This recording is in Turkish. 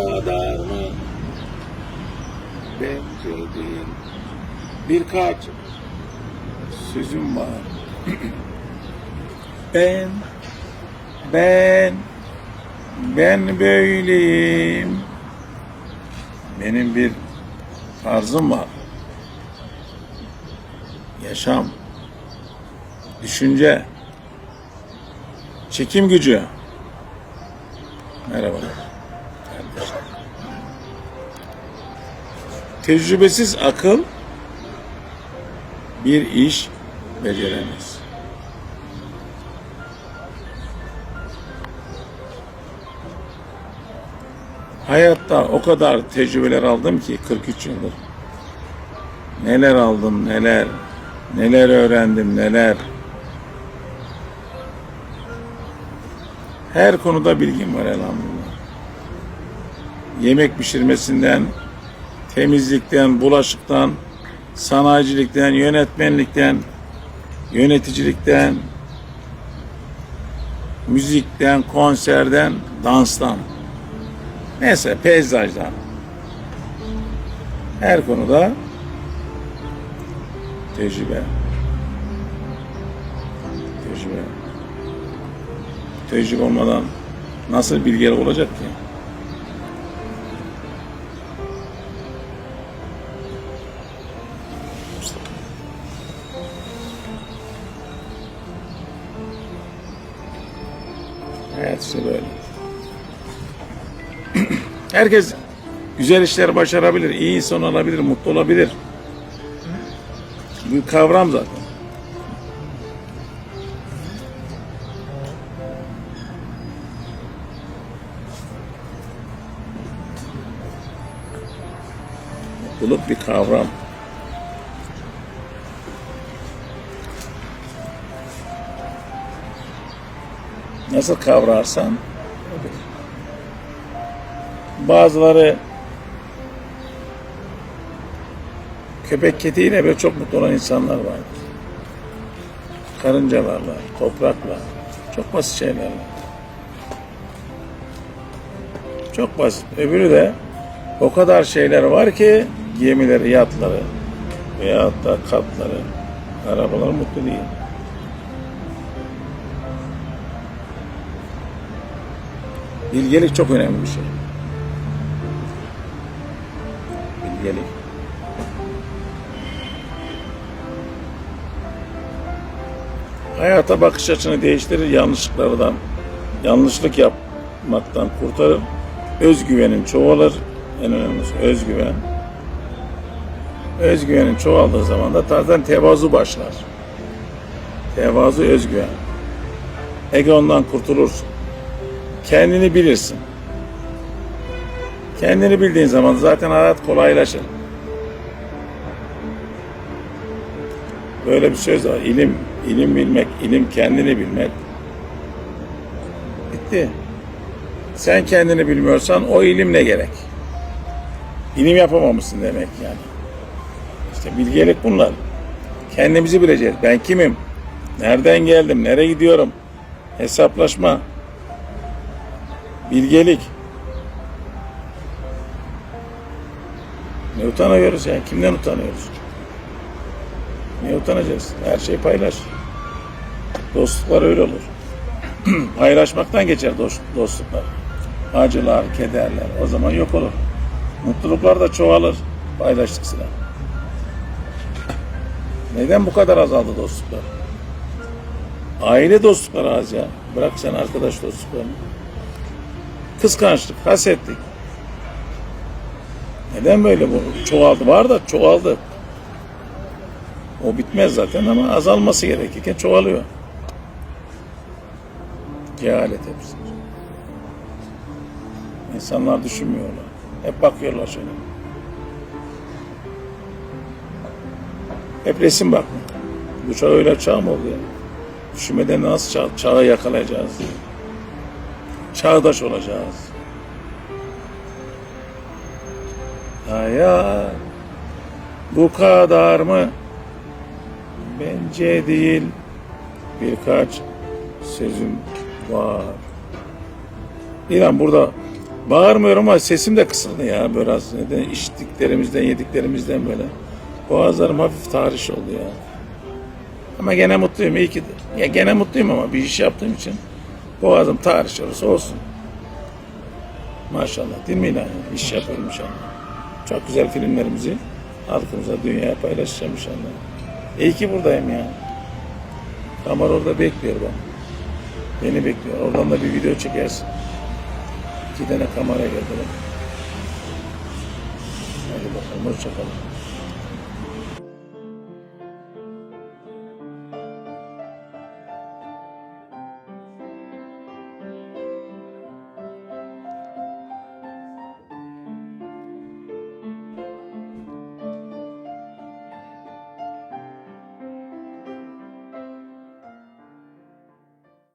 kadar mı? Bence değil. Birkaç sözüm var. ben, ben, ben böyleyim. Benim bir tarzım var. Yaşam, düşünce, çekim gücü. Merhabalar. Tecrübesiz akıl bir iş beceremez. Hayatta o kadar tecrübeler aldım ki 43 yıldır. Neler aldım, neler, neler öğrendim, neler. Her konuda bilgim var elhamdülillah. Yemek pişirmesinden, temizlikten, bulaşıktan, sanayicilikten, yönetmenlikten, yöneticilikten, müzikten, konserden, danstan. Neyse peyzajdan. Her konuda tecrübe. Tecrübe. Tecrübe olmadan nasıl bilgiler olacak ki? Hayat işte böyle. Herkes güzel işler başarabilir, iyi insan olabilir, mutlu olabilir. Bu kavram zaten. Mutluluk bir kavram. Nasıl kavrarsan bazıları köpek kediyle böyle çok mutlu olan insanlar vardır. Karıncalarla, toprakla, çok basit şeylerle. Çok basit. Öbürü de o kadar şeyler var ki gemileri, yatları veyahut da katları, arabalar mutlu değil. Bilgelik çok önemli bir şey. Bilgelik. Hayata bakış açını değiştirir, yanlışlıklardan, yanlışlık yapmaktan kurtarır. Özgüvenin çoğalır. En önemlisi özgüven. Özgüvenin çoğaldığı zaman da zaten tevazu başlar. Tevazu özgüven. Egondan kurtulursun. Kendini bilirsin. Kendini bildiğin zaman zaten hayat kolaylaşır. Böyle bir söz var. İlim, ilim bilmek, ilim kendini bilmek. Bitti. Sen kendini bilmiyorsan o ilim ne gerek? İlim yapamamışsın demek yani. İşte bilgelik bunlar. Kendimizi bileceğiz. Ben kimim? Nereden geldim? Nereye gidiyorum? Hesaplaşma. Bilgelik. Ne utanıyoruz ya? Kimden utanıyoruz? Ne utanacağız? Her şey paylaş. Dostluklar öyle olur. Paylaşmaktan geçer dost, dostluklar. Acılar, kederler o zaman yok olur. Mutluluklar da çoğalır paylaştıkça. Neden bu kadar azaldı dostluklar? Aile dostlukları az ya. Bırak sen arkadaş dostluklarını. Kıskançlık, hasetlik. Neden böyle bu? Çoğaldı. Var da çoğaldı. O bitmez zaten ama azalması gerekirken çoğalıyor. Cehalet hepsi. İnsanlar düşünmüyorlar. Hep bakıyorlar şöyle. Hep resim bakmak. Bu çağ öyle çağ mı oldu ya? Düşünmeden nasıl çağ, çağı yakalayacağız? Çağdaş olacağız. Hayat bu kadar mı? Bence değil. Birkaç sözüm var. İlan burada Bağırmıyorum ama sesim de kısıldı ya biraz. Neden? İçtiklerimizden, yediklerimizden böyle. Boğazlarım hafif tahriş oldu ya. Ama gene mutluyum iyi ki. Ya gene mutluyum ama bir iş yaptığım için boğazım tahriş olursa olsun. Maşallah değil mi ilahi? İş yapıyorum inşallah. Çok güzel filmlerimizi halkımıza, dünyaya paylaşacağım inşallah. İyi ki buradayım ya. Kamera orada bekliyor bak. Beni bekliyor. Oradan da bir video çekersin. İki tane kamera geldi. Hadi bakalım hoşçakalın.